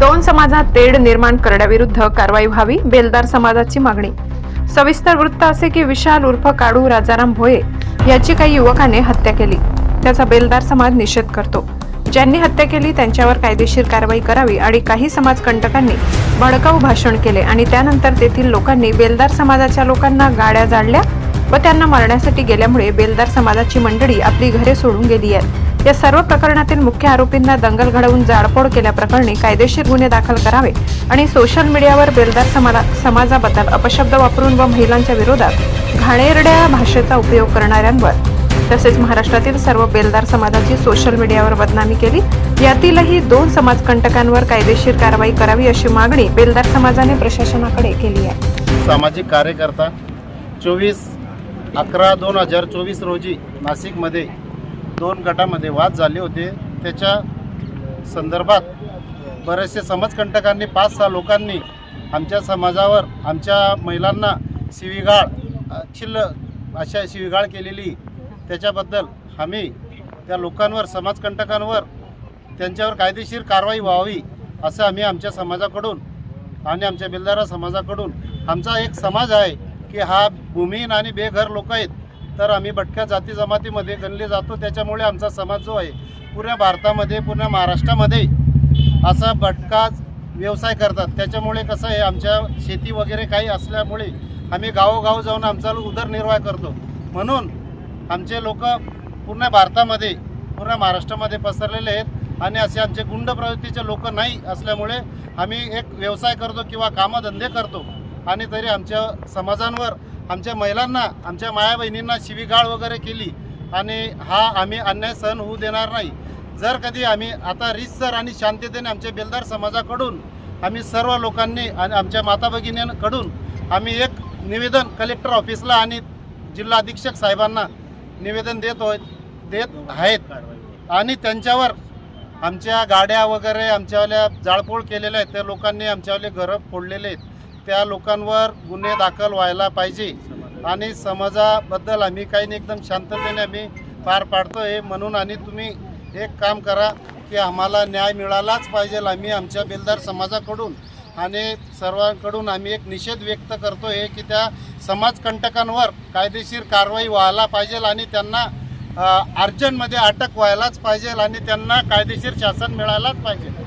दोन समाजात तेढ निर्माण करण्याविरुद्ध कारवाई व्हावी बेलदार समाजाची मागणी. सविस्तर वृत्त असे की विशाल उर्फ काढू राजाराम भोये याची काही युवकाने हत्या केली. त्याचा बेलदार समाज निषेध करतो. ज्यांनी हत्या केली त्यांच्यावर कायदेशीर कारवाई करावी आणि काही समाजकंटकांनी भडकाऊ भाषण केले आणि त्यानंतर तेथील लोकांनी बेलदार समाजाच्या लोकांना गाड्या जाळल्या व त्यांना मारण्यासाठी गेल्यामुळे बेलदार समाजाची मंडळी आपली घरे सोडून गेली आहेत. या सर्व प्रकरणातील मुख्य आरोपींना दंगल घडवून जाळपोळ केल्याप्रकरणी कायदेशीर गुन्हे दाखल करावे आणि सोशल मीडियावर बेलदार समाला समाजाबद्दल अपशब्द वापरून व महिलांच्या विरोधात घाणेरड्या भाषेचा उपयोग करणाऱ्यांवर तसेच महाराष्ट्रातील सर्व बेलदार समाजाची सोशल मीडियावर बदनामी केली यातीलही दोन समाजकंटकांवर कायदेशीर कारवाई करावी अशी मागणी बेलदार समाजाने प्रशासनाकडे केली आहे. सामाजिक कार्यकर्ता चोवीस अकरा दोन हजार चोवीस रोजी नाशिकमध्ये दोन गटामध्ये वाद झाले होते. त्याच्या संदर्भात बरेचसे समाजकंटकांनी पाच सहा लोकांनी आमच्या समाजावर आमच्या महिलांना शिवीगाळ छिल्ल अशा शिवीगाळ केलेली. त्याच्याबद्दल आम्ही त्या लोकांवर समाजकंटकांवर त्यांच्यावर कायदेशीर कारवाई व्हावी असं आम्ही आमच्या समाजाकडून आणि आमच्या बेलदारा समाजाकडून आमचा एक समाज आहे की हा भूमिहीन आणि बेघर लोक आहेत. तर आम्ही भटक्या जाती जमातीमध्ये गणले जातो. त्याच्यामुळे आमचा समाज जो आहे पुऱ्या भारतामध्ये पूर्ण महाराष्ट्रामध्ये असा भटका व्यवसाय करतात. त्याच्यामुळे कसं आहे आमच्या शेती वगैरे काही असल्यामुळे आम्ही गावोगाव जाऊन आमचा उदरनिर्वाह करतो. म्हणून आमचे लोक पूर्ण भारतामध्ये पूर्ण महाराष्ट्रामध्ये पसरलेले आहेत आणि असे आमचे गुंड प्रवृत्तीचे लोक नाही असल्यामुळे आम्ही एक व्यवसाय करतो किंवा कामधंदे करतो. आणि तरी आमच्या समाजांवर आमच्या महिलांना आमच्या माया बहिणींना शिवीगाळ वगैरे केली आणि हा आम्ही अन्याय सहन होऊ देणार नाही. जर कधी आम्ही आता रितसर आणि शांततेने आमच्या बेलदार समाजाकडून आम्ही सर्व लोकांनी आणि आमच्या माता भगिनींकडून आम्ही एक निवेदन कलेक्टर ऑफिसला आणि जिल्हा अधीक्षक साहेबांना निवेदन देत देत आहेत. आणि त्यांच्यावर आमच्या गाड्या वगैरे आमच्यावाल्या जाळपोळ केलेल्या आहेत. त्या लोकांनी आमच्यावाले घरं फोडलेले आहेत. त्या लोकांवर गुन्हे दाखल व्हायला पाहिजे. आणि समाजाबद्दल आम्ही काही नाही एकदम शांततेने आम्ही पार पाडतो हे म्हणून आणि तुम्ही एक काम करा की आम्हाला न्याय मिळालाच पाहिजे आम्ही आमच्या बेलदार समाजाकडून. आणि सर्वांकडून आम्ही एक निषेध व्यक्त करतो आहे की त्या समाजकंटकांवर कायदेशीर कारवाई व्हायला पाहिजे आणि त्यांना अर्जंटमध्ये अटक व्हायलाच पाहिजे आणि त्यांना कायदेशीर शासन मिळायलाच पाहिजे.